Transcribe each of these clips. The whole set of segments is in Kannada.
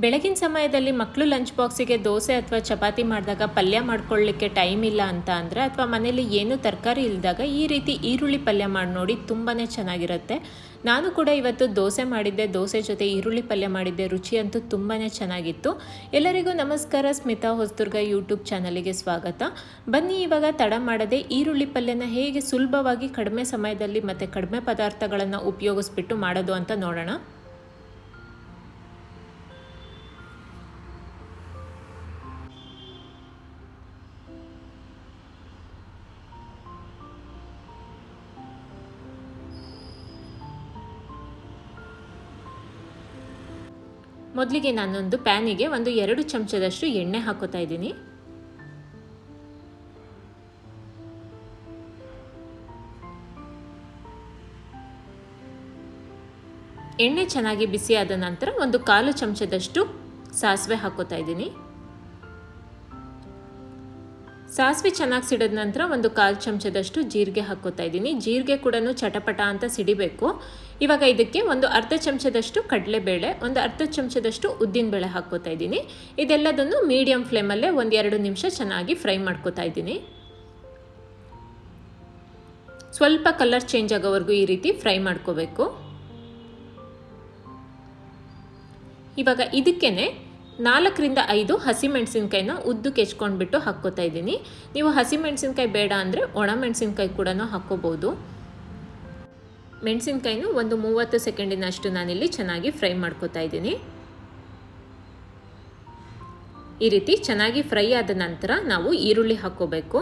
ಬೆಳಗಿನ ಸಮಯದಲ್ಲಿ ಮಕ್ಕಳು ಲಂಚ್ ಬಾಕ್ಸಿಗೆ ದೋಸೆ ಅಥವಾ ಚಪಾತಿ ಮಾಡಿದಾಗ ಪಲ್ಯ ಮಾಡ್ಕೊಳ್ಳಿಕ್ಕೆ ಟೈಮ್ ಇಲ್ಲ ಅಂತ ಅಂದರೆ ಅಥವಾ ಮನೇಲಿ ಏನೂ ತರಕಾರಿ ಇಲ್ಲದಾಗ ಈ ರೀತಿ ಈರುಳ್ಳಿ ಪಲ್ಯ ಮಾಡಿ ನೋಡಿ ತುಂಬಾ ಚೆನ್ನಾಗಿರುತ್ತೆ. ನಾನು ಕೂಡ ಇವತ್ತು ದೋಸೆ ಮಾಡಿದ್ದೆ, ದೋಸೆ ಜೊತೆ ಈರುಳ್ಳಿ ಪಲ್ಯ ಮಾಡಿದ್ದೆ, ರುಚಿ ಅಂತೂ ತುಂಬಾ ಚೆನ್ನಾಗಿತ್ತು. ಎಲ್ಲರಿಗೂ ನಮಸ್ಕಾರ, ಸ್ಮಿತಾ ಹೊಸದುರ್ಗ ಯೂಟ್ಯೂಬ್ ಚಾನಲಿಗೆ ಸ್ವಾಗತ. ಬನ್ನಿ ಇವಾಗ ತಡ ಮಾಡದೆ ಈರುಳ್ಳಿ ಪಲ್ಯನ ಹೇಗೆ ಸುಲಭವಾಗಿ ಕಡಿಮೆ ಸಮಯದಲ್ಲಿ ಮತ್ತು ಕಡಿಮೆ ಪದಾರ್ಥಗಳನ್ನು ಉಪಯೋಗಿಸ್ಬಿಟ್ಟು ಮಾಡೋದು ಅಂತ ನೋಡೋಣ. ಮೊದಲಿಗೆ ನಾನೊಂದು ಪ್ಯಾನಿಗೆ ಒಂದು ಎರಡು ಚಮಚದಷ್ಟು ಎಣ್ಣೆ ಹಾಕೋತಾ ಇದ್ದೀನಿ. ಎಣ್ಣೆ ಚೆನ್ನಾಗಿ ಬಿಸಿ ಆದ ನಂತರ ಒಂದು ಕಾಲು ಚಮಚದಷ್ಟು ಸಾಸಿವೆ ಹಾಕೋತಾ ಇದ್ದೀನಿ. ಸಾಸಿವೆ ಚೆನ್ನಾಗಿ ಸಿಡಿದ ನಂತರ ಒಂದು ಕಾಲು ಚಮಚದಷ್ಟು ಜೀರಿಗೆ ಹಾಕೋತಾ ಇದ್ದೀನಿ. ಜೀರಿಗೆ ಕೂಡ ಚಟಪಟ ಅಂತ ಸಿಡಿಬೇಕು. ಇವಾಗ ಇದಕ್ಕೆ ಒಂದು ಅರ್ಧ ಚಮಚದಷ್ಟು ಕಡಲೆಬೇಳೆ, ಒಂದು ಅರ್ಧ ಚಮಚದಷ್ಟು ಉದ್ದಿನಬೇಳೆ ಹಾಕೋತಾ ಇದ್ದೀನಿ. ಇದೆಲ್ಲದನ್ನು ಮೀಡಿಯಂ ಫ್ಲೇಮಲ್ಲೇ ಒಂದು ಎರಡು ನಿಮಿಷ ಚೆನ್ನಾಗಿ ಫ್ರೈ ಮಾಡ್ಕೋತಾ ಇದ್ದೀನಿ. ಸ್ವಲ್ಪ ಕಲರ್ ಚೇಂಜ್ ಆಗೋವರೆಗೂ ಈ ರೀತಿ ಫ್ರೈ ಮಾಡ್ಕೋಬೇಕು. ಇವಾಗ ಇದಕ್ಕೇನೆ ನಾಲ್ಕರಿಂದ ಐದು ಹಸಿಮೆಣಸಿನ್ಕಾಯಿನ ಉದ್ದು ಕೆಚ್ಕೊಂಡ್ಬಿಟ್ಟು ಹಾಕ್ಕೋತಾ ಇದ್ದೀನಿ. ನೀವು ಹಸಿಮೆಣಸಿನ್ಕಾಯಿ ಬೇಡ ಅಂದರೆ ಒಣಮೆಣಸಿನ್ಕಾಯಿ ಕೂಡ ಹಾಕ್ಕೋಬೋದು. ಮೆಣಸಿನ್ಕಾಯಿನೂ ಒಂದು ಮೂವತ್ತು ಸೆಕೆಂಡಿನಷ್ಟು ನಾನಿಲ್ಲಿ ಚೆನ್ನಾಗಿ ಫ್ರೈ ಮಾಡ್ಕೋತಾ ಇದ್ದೀನಿ. ಈ ರೀತಿ ಚೆನ್ನಾಗಿ ಫ್ರೈ ಆದ ನಂತರ ನಾವು ಈರುಳ್ಳಿ ಹಾಕ್ಕೋಬೇಕು.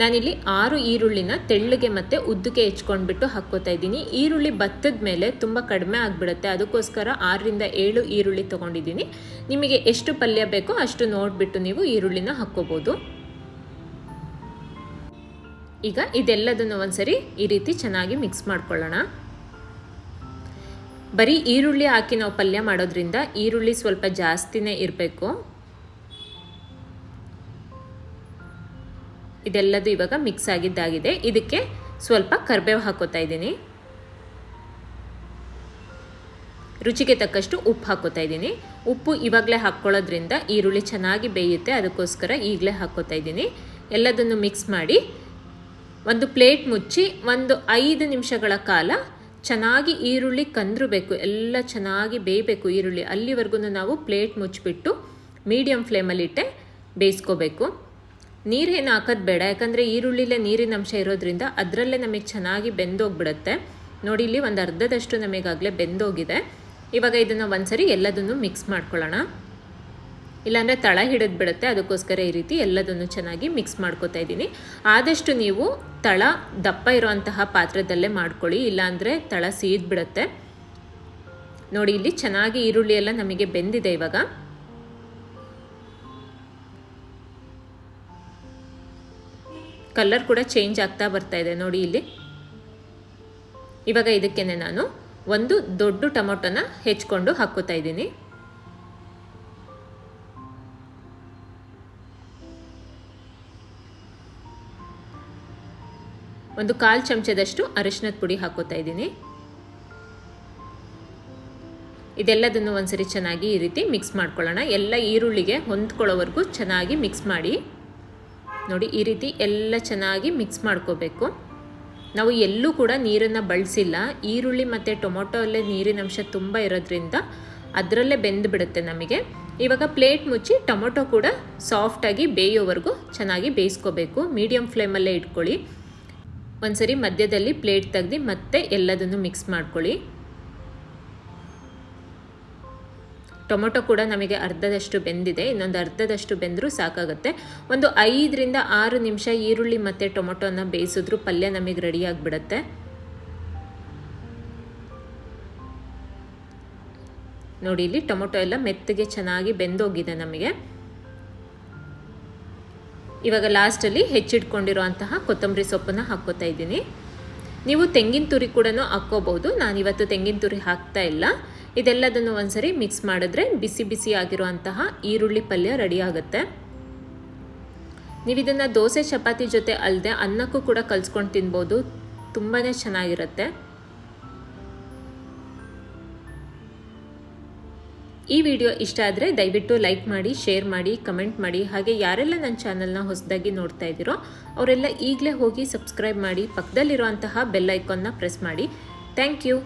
ನಾನಿಲ್ಲಿ ಆರು ಈರುಳ್ಳಿನ ತೆಳ್ಳಗೆ ಮತ್ತು ಉದ್ದಕ್ಕೆ ಹೆಚ್ಕೊಂಡ್ಬಿಟ್ಟು ಹಾಕ್ಕೋತಾ ಇದ್ದೀನಿ. ಈರುಳ್ಳಿ ಭತ್ತದ ಮೇಲೆ ತುಂಬ ಕಡಿಮೆ ಆಗಿಬಿಡುತ್ತೆ. ಅದಕ್ಕೋಸ್ಕರ ಆರರಿಂದ ಏಳು ಈರುಳ್ಳಿ ತೊಗೊಂಡಿದ್ದೀನಿ. ನಿಮಗೆ ಎಷ್ಟು ಪಲ್ಯ ಬೇಕೋ ಅಷ್ಟು ನೋಡಿಬಿಟ್ಟು ನೀವು ಈರುಳ್ಳಿನ ಹಾಕ್ಕೋಬೋದು. ಈಗ ಇದೆಲ್ಲದನ್ನು ಒಂದ್ಸರಿ ಈ ರೀತಿ ಚೆನ್ನಾಗಿ ಮಿಕ್ಸ್ ಮಾಡ್ಕೊಳ್ಳೋಣ. ಬರೀ ಈರುಳ್ಳಿ ಹಾಕಿ ನಾವು ಪಲ್ಯ ಮಾಡೋದ್ರಿಂದ ಈರುಳ್ಳಿ ಸ್ವಲ್ಪ ಜಾಸ್ತಿನೇ ಇರಬೇಕು. ಇದೆಲ್ಲದು ಇವಾಗ ಮಿಕ್ಸ್ ಆಗಿದ್ದಾಗಿದೆ. ಇದಕ್ಕೆ ಸ್ವಲ್ಪ ಕರಿಬೇವು ಹಾಕೋತಾ ಇದ್ದೀನಿ. ರುಚಿಗೆ ತಕ್ಕಷ್ಟು ಉಪ್ಪು ಹಾಕೋತಾ ಇದ್ದೀನಿ. ಉಪ್ಪು ಇವಾಗಲೇ ಹಾಕ್ಕೊಳ್ಳೋದ್ರಿಂದ ಈರುಳ್ಳಿ ಚೆನ್ನಾಗಿ ಬೇಯುತ್ತೆ. ಅದಕ್ಕೋಸ್ಕರ ಈಗಲೇ ಹಾಕೋತಾ ಇದ್ದೀನಿ. ಎಲ್ಲದನ್ನು ಮಿಕ್ಸ್ ಮಾಡಿ ಒಂದು ಪ್ಲೇಟ್ ಮುಚ್ಚಿ ಒಂದು ಐದು ನಿಮಿಷಗಳ ಕಾಲ ಚೆನ್ನಾಗಿ ಈರುಳ್ಳಿ ಕಂದ್ರಬೇಕು. ಎಲ್ಲ ಚೆನ್ನಾಗಿ ಬೇಯಬೇಕು ಈರುಳ್ಳಿ. ಅಲ್ಲಿವರೆಗೂ ನಾವು ಪ್ಲೇಟ್ ಮುಚ್ಚಿಬಿಟ್ಟು ಮೀಡಿಯಮ್ ಫ್ಲೇಮಲ್ಲಿಟ್ಟೆ ಬೇಯಿಸ್ಕೋಬೇಕು. ನೀರೇನು ಹಾಕೋದು ಬೇಡ. ಯಾಕಂದರೆ ಈರುಳ್ಳಿಲೇ ನೀರಿನ ಅಂಶ ಇರೋದ್ರಿಂದ ಅದರಲ್ಲೇ ನಮಗೆ ಚೆನ್ನಾಗಿ ಬೆಂದೋಗ್ಬಿಡುತ್ತೆ. ನೋಡಿ, ಇಲ್ಲಿ ಒಂದು ಅರ್ಧದಷ್ಟು ನಮಗಾಗಲೇ ಬೆಂದೋಗಿದೆ. ಇವಾಗ ಇದನ್ನು ಒಂದ್ಸರಿ ಎಲ್ಲದನ್ನು ಮಿಕ್ಸ್ ಮಾಡ್ಕೊಳ್ಳೋಣ. ಇಲ್ಲಾಂದರೆ ತಳ ಹಿಡಿದು ಬಿಡುತ್ತೆ. ಅದಕ್ಕೋಸ್ಕರ ಈ ರೀತಿ ಎಲ್ಲದನ್ನು ಚೆನ್ನಾಗಿ ಮಿಕ್ಸ್ ಮಾಡ್ಕೋತಾ ಇದ್ದೀನಿ. ಆದಷ್ಟು ನೀವು ತಳ ದಪ್ಪ ಇರುವಂತಹ ಪಾತ್ರದಲ್ಲೇ ಮಾಡ್ಕೊಳ್ಳಿ. ಇಲ್ಲಾಂದರೆ ತಳ ಸೀದ್ಬಿಡುತ್ತೆ. ನೋಡಿ, ಇಲ್ಲಿ ಚೆನ್ನಾಗಿ ಈರುಳ್ಳಿ ಎಲ್ಲ ನಮಗೆ ಬೆಂದಿದೆ ಇವಾಗ. ಕಲರ್ ಕೂಡ ಚೇಂಜ್ ಆಗ್ತಾ ಬರ್ತಾ ಇದೆ ನೋಡಿ ಇಲ್ಲಿ. ಇವಾಗ ಇದಕ್ಕೇನೆ ನಾನು ಒಂದು ದೊಡ್ಡ ಟೊಮೊಟೊನ ಹೆಚ್ಕೊಂಡು ಹಾಕೋತಾ ಇದ್ದೀನಿ. ಒಂದು ಕಾಲು ಚಮಚದಷ್ಟು ಅರಿಶಿನದ ಪುಡಿ ಹಾಕೋತಾ ಇದ್ದೀನಿ. ಇದೆಲ್ಲದನ್ನು ಒಂದ್ಸರಿ ಚೆನ್ನಾಗಿ ಈ ರೀತಿ ಮಿಕ್ಸ್ ಮಾಡ್ಕೊಳ್ಳೋಣ. ಎಲ್ಲ ಈರುಳ್ಳಿಗೆ ಹೊಂದ್ಕೊಳ್ಳೋವರೆಗೂ ಚೆನ್ನಾಗಿ ಮಿಕ್ಸ್ ಮಾಡಿ ನೋಡಿ, ಈ ರೀತಿ ಎಲ್ಲ ಚೆನ್ನಾಗಿ ಮಿಕ್ಸ್ ಮಾಡ್ಕೋಬೇಕು. ನಾವು ಎಲ್ಲೂ ಕೂಡ ನೀರನ್ನು ಬಳಸಿಲ್ಲ. ಈರುಳ್ಳಿ ಮತ್ತು ಟೊಮೊಟೊ ಅಲ್ಲೇ ನೀರಿನ ಅಂಶ ತುಂಬ ಇರೋದ್ರಿಂದ ಅದರಲ್ಲೇ ಬೆಂದು ಬಿಡುತ್ತೆ ನಮಗೆ. ಇವಾಗ ಪ್ಲೇಟ್ ಮುಚ್ಚಿ ಟೊಮೊಟೊ ಕೂಡ ಸಾಫ್ಟಾಗಿ ಬೇಯೋವರೆಗೂ ಚೆನ್ನಾಗಿ ಬೇಯಿಸ್ಕೋಬೇಕು. ಮೀಡಿಯಮ್ ಫ್ಲೇಮಲ್ಲೇ ಇಟ್ಕೊಳ್ಳಿ. ಒಂದ್ಸರಿ ಮಧ್ಯದಲ್ಲಿ ಪ್ಲೇಟ್ ತೆಗ್ದು ಮತ್ತೆ ಎಲ್ಲದನ್ನು ಮಿಕ್ಸ್ ಮಾಡ್ಕೊಳ್ಳಿ. ಟೊಮೊಟೊ ಕೂಡ ನಮಗೆ ಅರ್ಧದಷ್ಟು ಬೆಂದಿದೆ, ಇನ್ನೊಂದು ಅರ್ಧದಷ್ಟು ಬೆಂದರೂ ಸಾಕಾಗುತ್ತೆ. ಒಂದು ಐದರಿಂದ ಆರು ನಿಮಿಷ ಈರುಳ್ಳಿ ಮತ್ತು ಟೊಮೊಟೊನ ಬೇಯಿಸಿದ್ರು ಪಲ್ಯ ನಮಗೆ ರೆಡಿ ಆಗಿಬಿಡುತ್ತೆ. ನೋಡಿ, ಇಲ್ಲಿ ಟೊಮೊಟೊ ಎಲ್ಲ ಮೆತ್ತಗೆ ಚೆನ್ನಾಗಿ ಬೆಂದೋಗಿದೆ ನಮಗೆ. ಇವಾಗ ಲಾಸ್ಟಲ್ಲಿ ಹೆಚ್ಚಿಟ್ಕೊಂಡಿರುವಂತಹ ಕೊತ್ತಂಬರಿ ಸೊಪ್ಪನ್ನು ಹಾಕ್ಕೋತಾ ಇದ್ದೀನಿ. ನೀವು ತೆಂಗಿನ ತುರಿ ಕೂಡ ಹಾಕ್ಕೋಬೋದು. ನಾನಿವತ್ತು ತೆಂಗಿನ ತುರಿ ಹಾಕ್ತಾ ಇಲ್ಲ. ಇದೆಲ್ಲದನ್ನು ಒಂದ್ಸರಿ ಮಿಕ್ಸ್ ಮಾಡಿದ್ರೆ ಬಿಸಿ ಬಿಸಿ ಆಗಿರುವಂತಹ ಈರುಳ್ಳಿ ಪಲ್ಯ ರೆಡಿ ಆಗುತ್ತೆ. ನೀವು ಇದನ್ನು ದೋಸೆ, ಚಪಾತಿ ಜೊತೆ ಅಲ್ಲದೆ ಅನ್ನಕ್ಕೂ ಕೂಡ ಕಲ್ಸ್ಕೊಂಡು ತಿನ್ಬೋದು. ತುಂಬಾ ಚೆನ್ನಾಗಿರುತ್ತೆ. ಈ ವಿಡಿಯೋ ಇಷ್ಟ ಆದರೆ ದಯವಿಟ್ಟು ಲೈಕ್ ಮಾಡಿ, ಶೇರ್ ಮಾಡಿ, ಕಮೆಂಟ್ ಮಾಡಿ. ಹಾಗೆ ಯಾರೆಲ್ಲ ನನ್ನ ಚಾನಲ್ನ ಹೊಸದಾಗಿ ನೋಡ್ತಾ ಇದ್ದೀರೋ, ಅವರೆಲ್ಲ ಈಗಲೇ ಹೋಗಿ ಸಬ್ಸ್ಕ್ರೈಬ್ ಮಾಡಿ, ಪಕ್ಕದಲ್ಲಿರುವಂತಹ ಬೆಲ್ ಐಕಾನ್ನ ಪ್ರೆಸ್ ಮಾಡಿ. Thank you